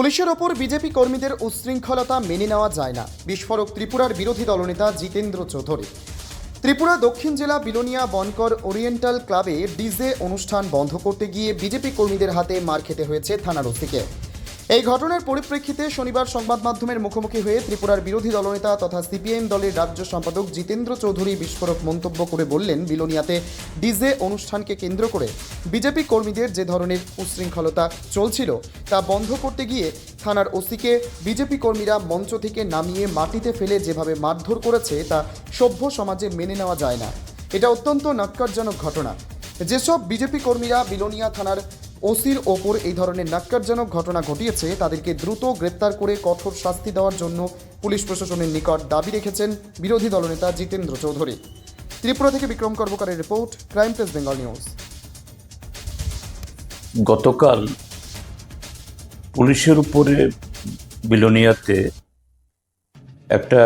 পুলিশের ওপর বিজেপি কর্মীদের উচ্ছৃঙ্খলতা মেনে নেওয়া যায় না। বিস্ফোরক ত্রিপুরার বিরোধী দলনেতা জিতেন্দ্র চৌধুরী। ত্রিপুরা দক্ষিণ জেলা বিলোনিয়া বনকর ওরিয়েন্টাল ক্লাবে ডিজে অনুষ্ঠান বন্ধ করতে গিয়ে বিজেপি কর্মীদের হাতে মার খেতে হয়েছে থানার ওসিকে। এই ঘটনার পরিপ্রেক্ষিতে শনিবার সংবাদ মাধ্যমের মুখোমুখি হয়ে ত্রিপুরার বিরোধী দলনেতা তথা সিপিএম দলের রাজ্য সম্পাদক জিতেন্দ্র চৌধুরী বিস্ফোরক মন্তব্য করে বললেন, বিলোনিয়াতে ডিজে অনুষ্ঠানকে কেন্দ্র করে বিজেপি কর্মীদের যে ধরনের উশৃঙ্খলতা চলছিল তা বন্ধ করতে গিয়ে থানার ওসিকে বিজেপি কর্মীরা মঞ্চ থেকে নামিয়ে মাটিতে ফেলে যেভাবে মারধর করেছে তা সভ্য সমাজে মেনে নেওয়া যায় না। এটা অত্যন্ত নাক্কারজনক ঘটনা। যেসব বিজেপি কর্মীরা বিলোনিয়া থানার ওসির ওপর এই ধরনের নাক্কারজনক ঘটনা ঘটিয়েছে, তাদেরকে দ্রুত গ্রেপ্তার করে কঠোর শাস্তি দেওয়ার জন্য পুলিশ প্রশাসনের নিকট দাবি রেখেছেন বিরোধী দলনেতা জিতেন্দ্র চৌধুরী। ত্রিপুরা থেকে Bikram কর্মকারের report, crime press Bengal news. গতকাল পুলিশের উপরে বিলোনিয়াতে একটা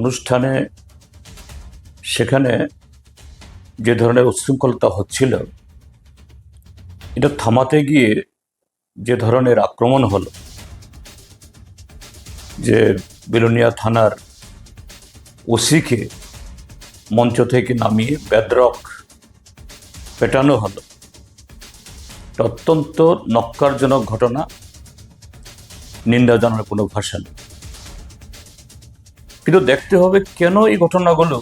অনুষ্ঠানে সেখানে যে ধরনের উচ্ছৃঙ্খলতা হচ্ছিল এটা থামাতে গিয়ে যে ধরনের আক্রমণ হলো, যে বিলোনিয়া থানার ওসিকে মঞ্চ থেকে নামিয়ে বেদরক পেটানো হলো অত্যন্ত নক্কারজনক ঘটনা নিন্দা জানার কোনো ভাষা নেই। কিন্তু দেখতে হবে কেন এই ঘটনাগুলো,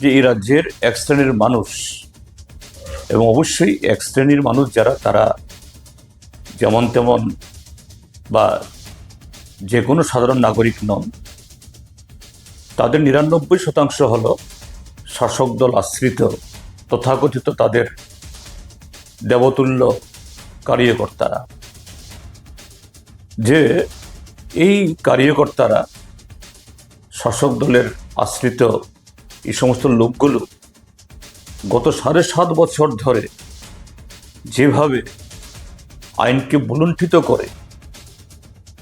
যে এই রাজ্যের এক শ্রেণির মানুষ এবং অবশ্যই এক শ্রেণির মানুষ যারা, তারা যেমন তেমন বা যে কোনো সাধারণ নাগরিক নন, তাদের নিরানব্বই শতাংশ হল শাসক দল আশ্রিত, তথাকথিত তাদের দেবতুল্য কার্যকর্তারা। যে এই কার্যকর্তারা শাসক দলের আশ্রিত এই সমস্ত লোকগুলো গত সাড়ে সাত বছর ধরে যেভাবে আইনকে বুলুণ্ঠিত করে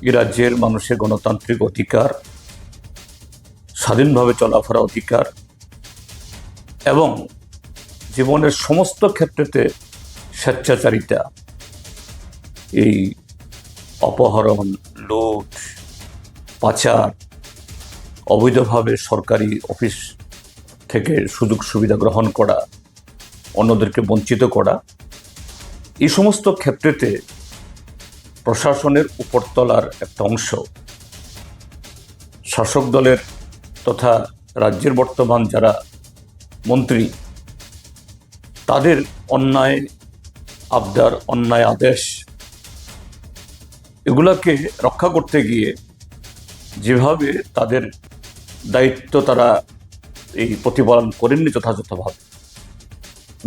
এ রাজ্যের মানুষের গণতান্ত্রিক অধিকার, স্বাধীনভাবে চলাফেরা অধিকার এবং জীবনের সমস্ত ক্ষেত্রেতে স্বেচ্ছাচারিতা, এই অপহরণ, লুট, পাচার, অবৈধভাবে সরকারি অফিস থেকে সুযোগ সুবিধা গ্রহণ করা, অন্যদেরকে বঞ্চিত করা, এই সমস্ত ক্ষেত্রেতে প্রশাসনের উপরতলার একটা অংশ শাসক দলের তথা রাজ্যের বর্তমান যারা মন্ত্রী, তাদের অন্যায়, আবদার, অন্যায় আদেশ, এগুলাকে রক্ষা করতে গিয়ে যেভাবে তাদের দায়িত্ব তারা এই প্রতিপালন করেননি যথাযথভাবে।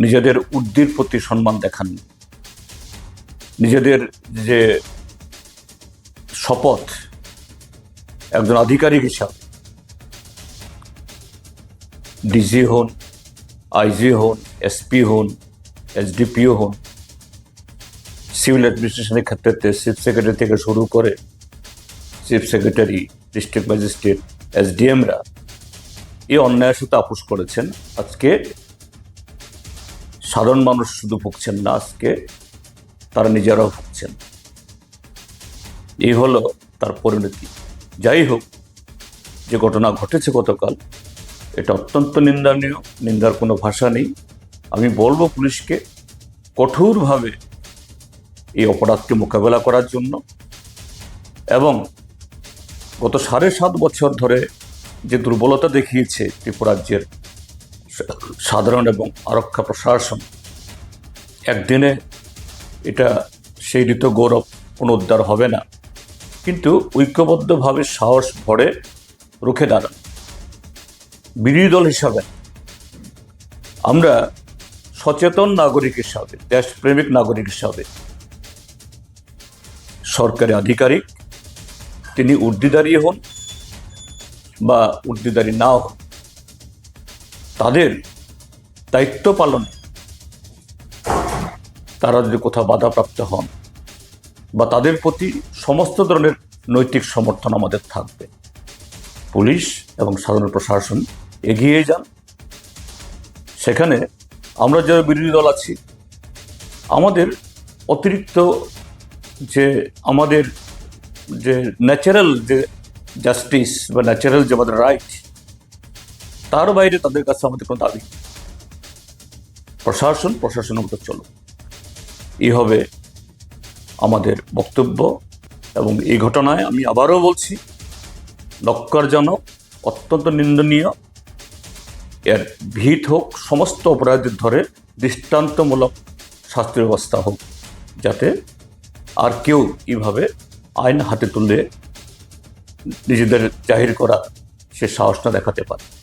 নিজেদের উর্দির প্রতি সম্মান দেখাননি। নিজেদের যে শপথ, একজন আধিকারিক হিসাবে, ডিজি হন, আইজি হন, এসপি হন, এসডিপিও হন, সিভিল অ্যাডমিনিস্ট্রেশনের ক্ষেত্রে চিফ সেক্রেটারি থেকে শুরু করে চিফ সেক্রেটারি, ডিস্ট্রিক্ট ম্যাজিস্ট্রেট, এসডিএমরা এই অন্যায়ের সাথে আপোষ করেছেন। আজকে সাধারণ মানুষ শুধু ভুগছেন না, আজকে তারা নিজেরাও ভুগছেন। এই হলো তার পরিণতি। যাই হোক, যে ঘটনা ঘটেছে গতকাল, এটা অত্যন্ত নিন্দনীয়, নিন্দার কোনো ভাষা নেই। আমি বলব পুলিশকে কঠোরভাবে এই অপরাধকে মোকাবেলা করার জন্য এবং গত সাড়ে সাত বছর ধরে যে দুর্বলতা দেখিয়েছে ত্রিপুরাজ্যের সাধারণ এবং আরক্ষা প্রশাসন, একদিনে এটা সেই ঋত গৌরব পুনরুদ্ধার হবে না। কিন্তু ঐক্যবদ্ধভাবে সাহস ভরে রুখে দাঁড়ান। বিরোধী দল হিসাবে আমরা সচেতন নাগরিক হিসাবে, দেশপ্রেমিক নাগরিক হিসাবে, সরকারি আধিকারিক, তিনি উর্দিদারি হন বা উর্দিদারি নাও, তাদের দায়িত্ব পালনে তারা যদি কোথাও বাধাপ্রাপ্ত হন বা তাদের প্রতি সমস্ত ধরনের নৈতিক সমর্থন আমাদের থাকবে। পুলিশ এবং সাধারণ প্রশাসন এগিয়ে যান। সেখানে আমরা যারা বিরোধী দল আছি, আমাদের অতিরিক্ত যে আমাদের যে ন্যাচারাল যে জাস্টিস বা ন্যাচারাল যে আমাদের রাইট তার বাইরে তাদের কাছে আমাদের কোনো দাবি। প্রশাসন প্রশাসনের মতো চলো এই হবে আমাদের বক্তব্য এবং এই ঘটনায় আমি আবারও বলছি লক্ষ্যজনক অত্যন্ত নিন্দনীয়, এর ভিত হোক, সমস্ত অপরাধীদের ধরে দৃষ্টান্তমূলক শাস্তি ব্যবস্থা হোক, যাতে আর কেউ এইভাবে আইন হাতে তুলে নিজেদের জাহির করা সে সাহসটা দেখাতে পারে।